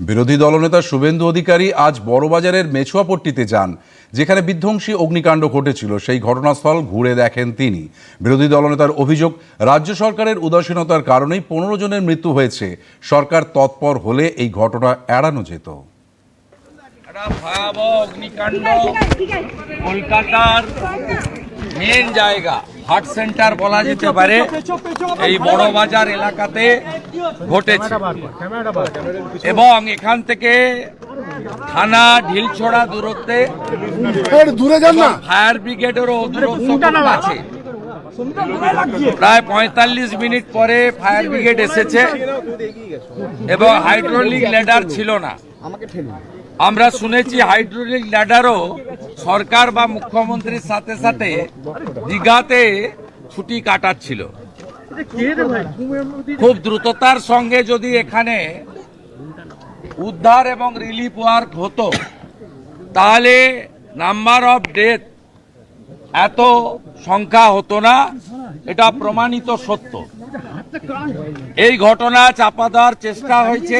বিরোধী দলনেতা শুভেন্দু অধিকারী আজ বড়বাজারের মেছুয়াপট্টিতে যান, যেখানে বিধ্বংসী অগ্নিকাণ্ড ঘটেছিল। সেই ঘটনাস্থল ঘুরে দেখেন তিনি। বিরোধী দলনেতার অভিযোগ, রাজ্য সরকারের উদাসীনতার কারণেই পনেরো জনের মৃত্যু হয়েছে। সরকার তৎপর হলে এই ঘটনা এড়ানো যেত। মেন জায়গা হার্ট সেন্টার বলা যেতে পারে। এই বড় বাজার এলাকাতে ঘটেছে। এবং এখান থেকে থানা ঢিলছড়া দূরত্বে দূরে যান না। ফায়ার ব্রিগেডেরও আছে। প্রায় পঁয়তাল্লিশ মিনিট পরে ফায়ার ব্রিগেড এসেছে এবং হাইড্রোলিক ল্যাডার ছিল না। আমরা শুনেছি হাইড্রোলিক ল্যাডারও সরকার বা মুখ্যমন্ত্রীর সাথে সাথে দীঘাতে ছুটি কাটাচ্ছিল। খুব দ্রুততার সঙ্গে যদি এখানে উদ্ধার এবং রিলিফ ওয়ার্ক হতো, তাহলে নাম্বার অফ ডেথ এত সংখ্যা হতো না, এটা প্রমাণিত সত্য। এই ঘটনা চাপা দেওয়ার চেষ্টা হয়েছে।